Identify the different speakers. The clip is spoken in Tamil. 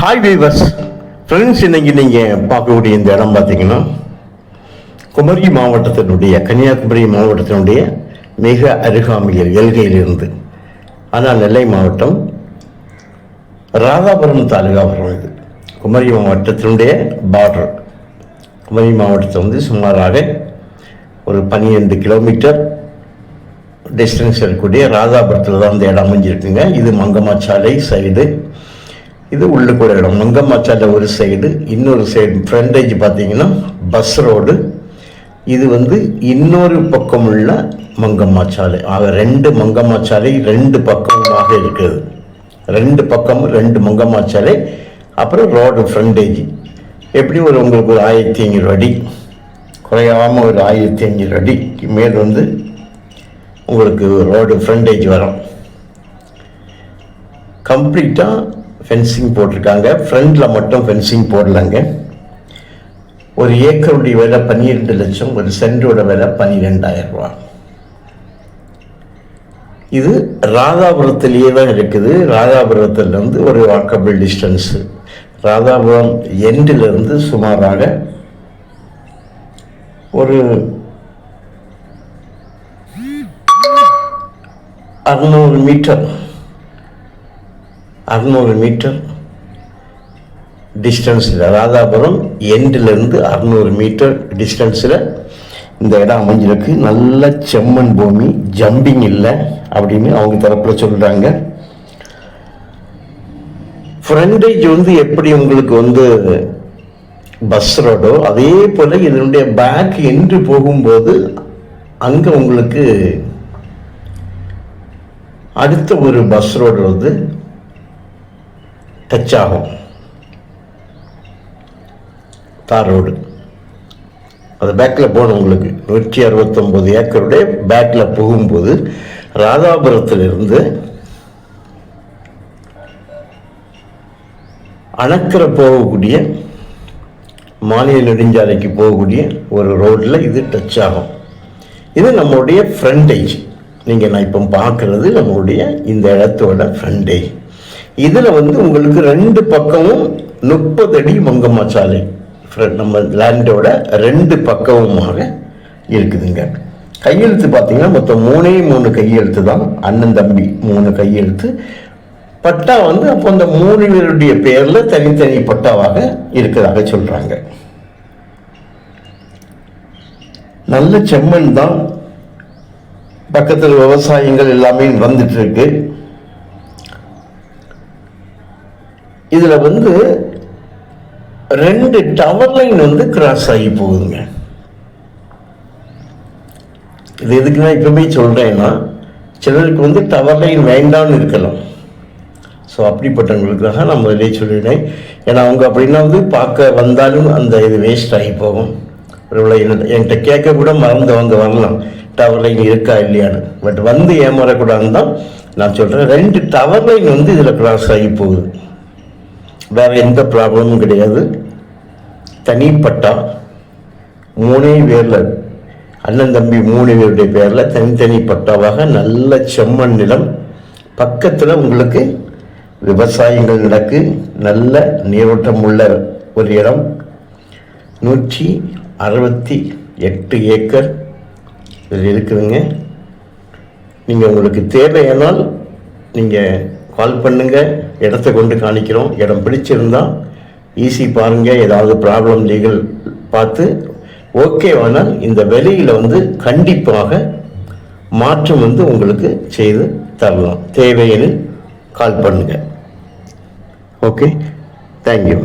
Speaker 1: ஹாய் வீவர்ஸ் ஃப்ரெண்ட்ஸ் இன்னைக்கு நீங்கள் பார்க்கக்கூடிய இந்த இடம் பார்த்தீங்கன்னா குமரி மாவட்டத்தினுடைய கன்னியாகுமரி மாவட்டத்தினுடைய மிக அருகாமையில் எல்கையிலிருந்து. ஆனால் நெல்லை மாவட்டம் ராதாபுரம் தாலுகா வரும் இது. குமரி மாவட்டத்தினுடைய பார்டர் குமரி மாவட்டத்தை வந்து சுமாராக ஒரு பன்னிரெண்டு கிலோமீட்டர் டிஸ்டன்ஸ் இருக்கக்கூடிய ராதாபுரத்தில் தான் இந்த இடம் அமைஞ்சிருக்குங்க. இது மங்கம்மாச்சாலை சைடு இது உள்ளுக்கு ஒரு இடம். மங்கம்மாச்சாலை ஒரு சைடு இன்னொரு சைடு ஃப்ரண்டேஜ் பார்த்தீங்கன்னா பஸ் ரோடு இது வந்து இன்னொரு பக்கம் உள்ள மங்கம்மாச்சாலை. ஆக ரெண்டு மங்கம்மா சாலை ரெண்டு பக்கமாக இருக்குது. ரெண்டு பக்கம் ரெண்டு மங்கம்மா சாலை அப்புறம் ரோடு ஃப்ரண்டேஜ் எப்படி ஒரு உங்களுக்கு ஒரு ஆயிரத்தி ஐநூறு அடி குறையாமல் ஒரு ஆயிரத்தி ஐநூறு அடிக்கு மேல் வந்து உங்களுக்கு ரோடு ஃப்ரண்டேஜ் வரும். கம்ப்ளீட்டாக ஃபென்சிங் போட்டிருக்காங்க. ஃப்ரண்டில் மட்டும் ஃபென்சிங் போடலங்க. ஒரு ஏக்கருடைய விலை பன்னிரெண்டு லட்சம் ஒரு சென்டோட விலை பன்னிரெண்டாயிரம் ரூபா. இது ராதாபுரத்திலேயே தான் இருக்குது. ராதாபுரத்துலேருந்து ஒரு வாக்கபிள் டிஸ்டன்ஸு ராதாபுரம் எண்டிலிருந்து சுமாராக ஒரு அறுநூறு மீட்டர். அறுநூறு மீட்டர் டிஸ்டன்ஸில் ராதாபுரம் எண்டிலிருந்து அறுநூறு மீட்டர் டிஸ்டன்ஸில் இந்த இடம் அமைஞ்சிருக்கு. நல்ல செம்மண் பூமி ஜம்பிங் இல்லை அப்படின்னு அவங்க தரப்பில் சொல்கிறாங்க ஃப்ரண்டேஜ் வந்து எப்படி உங்களுக்கு வந்து பஸ் ரோடோ அதே போல் இதனுடைய பேக் என்று போகும்போது அங்கே உங்களுக்கு அடுத்த ஒரு பஸ் ரோடு வந்து டச் ஆகும் தார் ரோடு அது பேக்கில் போகணும் உங்களுக்கு நூற்றி அறுபத்தொம்போது ஏக்கருடைய பேக்கில் போகும்போது ராதாபுரத்திலிருந்து அணக்கரை போகக்கூடிய மாநில நெடுஞ்சாலைக்கு போகக்கூடிய ஒரு ரோட்டில் இது டச் ஆகும் இது நம்மளுடைய ஃப்ரண்டேஜ் நீங்கள் நான் இப்போ பார்க்குறது நம்மளுடைய இந்த இடத்தோட ஃப்ரண்டேஜ் இதில் வந்து உங்களுக்கு ரெண்டு பக்கமும் முப்பது அடி மங்கம்மா சாலை. நம்ம லேண்டோட ரெண்டு பக்கமுமாக இருக்குதுங்க. கையெழுத்து பார்த்தீங்கன்னா மொத்தம் மூணே மூணு கையெழுத்து தான். அண்ணன் தம்பி மூணு கையெழுத்து. பட்டா வந்து அப்போ அந்த மூணு பேருடைய பேரில் தனித்தனி பட்டாவாக இருக்கிறதாக சொல்கிறாங்க நல்ல செம்மண் தான். பக்கத்தில் விவசாயங்கள் எல்லாமே வந்துட்டு இருக்கு. இதில் வந்து ரெண்டு டவர் லைன் வந்து கிராஸ் ஆகி போகுதுங்க. இது எதுக்கு நான் இப்பவுமே சொல்கிறேன்னா சிலருக்கு வந்து டவர் லைன் வேண்டாம்னு இருக்கலாம். ஸோ அப்படிப்பட்டவங்களுக்காக நான் முதலே சொல்லிடுறேன் ஏன்னா அவங்க அப்படின்னா வந்து பார்க்க வந்தாலும் அந்த இது வேஸ்ட் ஆகி போகும். ஒருவேளை என்கிட்ட கேட்க கூட மறந்தவங்க வரலாம். டவர் லைன் இருக்கா இல்லையான்னு. பட் வந்து ஏமாறக்கூடாதுன்னு தான் நான் சொல்கிறேன் ரெண்டு டவர் லைன் வந்து இதில் கிராஸ் ஆகி போகுது. வேறு எந்த ப்ராப்ளமும் கிடையாது. தனிப்பட்டா மூணே பேரில் அண்ணன் தம்பி மூணு பேருடைய பேரில் தனித்தனி பட்டாவாக நல்ல செம்மண் நிலம். பக்கத்தில் உங்களுக்கு விவசாயங்கள் நடக்கு. நல்ல நீரோட்டம் உள்ள ஒரு இடம். நூற்றி அறுபத்தி எட்டு ஏக்கர் இதில் இருக்குதுங்க. நீங்கள் உங்களுக்கு தேவையானால் நீங்கள் கால் பண்ணுங்கள் இடத்த கொண்டு காணிக்கிறோம். இடம் பிடிச்சிருந்தால் ஈஸி பாருங்க ஏதாவது ப்ராப்ளம் லீகல் பார்த்து ஓகேவானால் இந்த விலையில் வந்து கண்டிப்பாக மாற்றம் வந்து உங்களுக்கு செய்து தரலாம். தேவையெனில் கால் பண்ணுங்க. Okay thank you